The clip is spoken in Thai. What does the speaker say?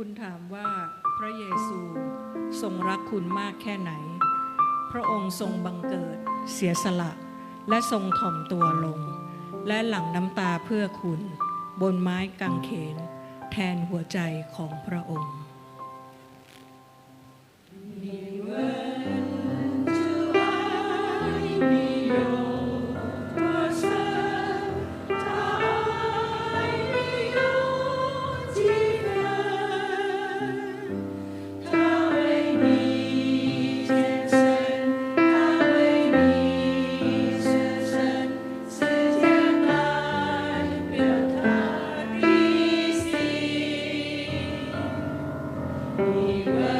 คุณถามว่าพระเยซูทรงรักคุณมากแค่ไหน พระองค์ทรงบังเกิด เสียสละ และทรงถ่อมตัวลง และหลั่งน้ำตาเพื่อคุณ บนไม้กางเขน แทนหัวใจของพระองค์ Amen.